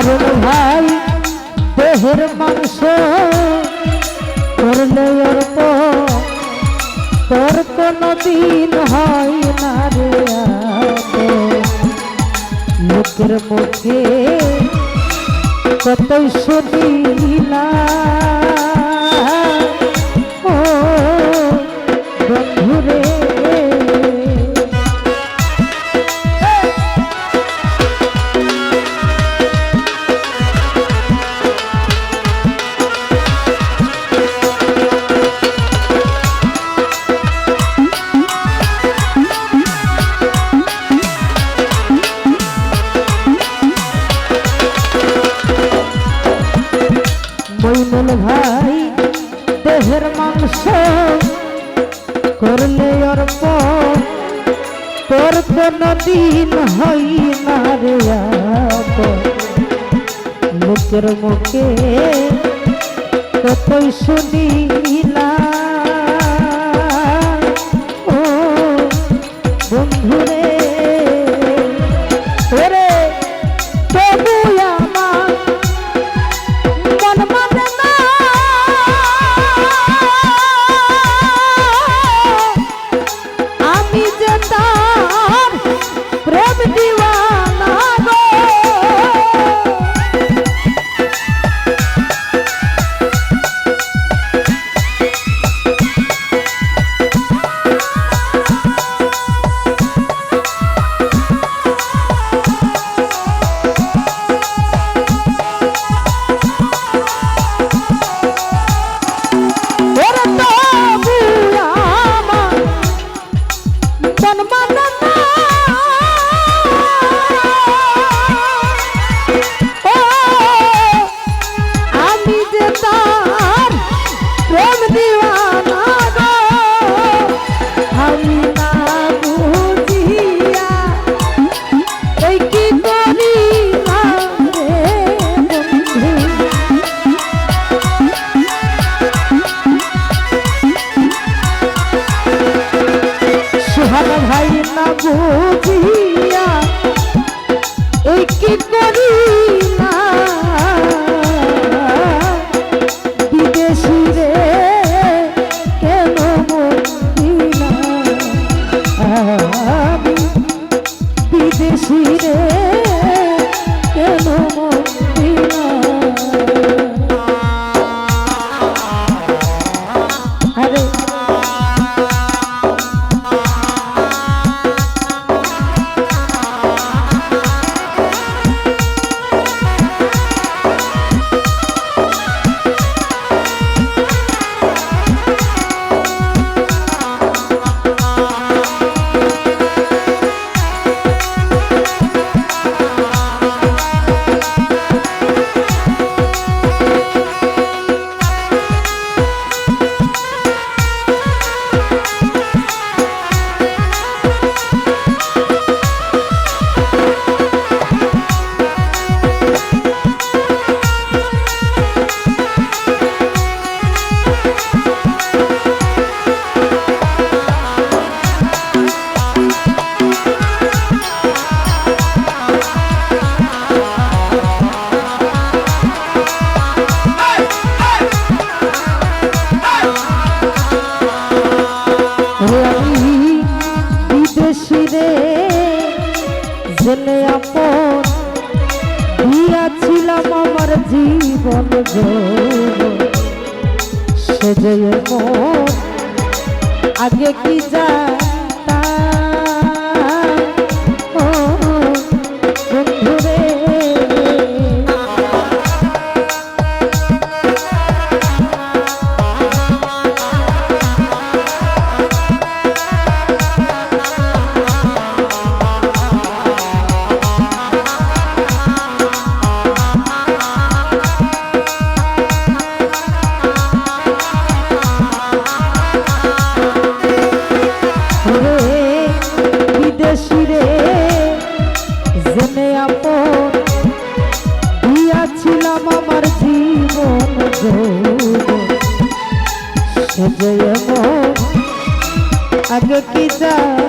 কারণ ভাই দেহের মাংস করলে অর্প। তোর কোনদিন হয় না রে লোকের মুখে কতই শুনিলা ধরলে আর তোর কোনদিন হই না রে মুখের মুখে কতই শুনি না ও বন্ধুরে রাধে কি যা পিতা